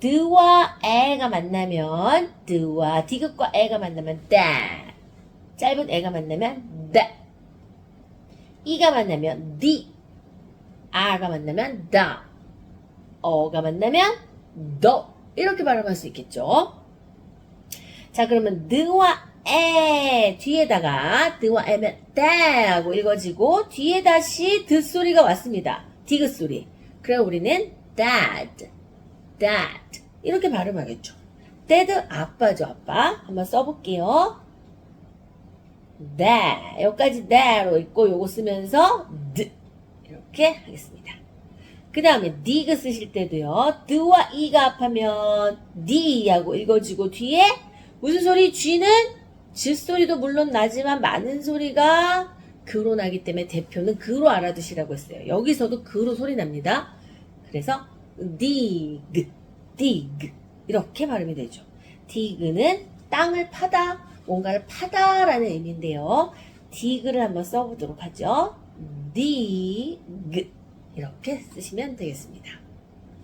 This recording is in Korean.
드와 에가 만나면 드와 디귿과 에가 만나면 다 짧은 에가 만나면 다 이가 만나면 디 아가 만나면 다 어가 만나면 더 이렇게 발음할 수 있겠죠. 자 그러면 드와 에 뒤에다가 드와 에면 다하고 읽어지고 뒤에 다시 드 소리가 왔습니다. 디귿 소리. 그럼 우리는 dad, dad 이렇게 발음하겠죠. dad 아빠죠 아빠. 한번 써볼게요. that 여기까지 that로 있고 요거 쓰면서 d 이렇게 하겠습니다. 그 다음에 디그 쓰실 때도요. 드와 이가 합하면 디하고 읽어지고 뒤에 무슨 소리? 쥐는 즈 소리도 물론 나지만 많은 소리가 그로 나기 때문에 대표는 그로 알아두시라고 했어요. 여기서도 그로 소리 납니다. 그래서 디 그, 디그 이렇게 발음이 되죠. 디그는 땅을 파다, 뭔가를 파다라는 의미인데요. 디그를 한번 써보도록 하죠. 디그 이렇게 쓰시면 되겠습니다.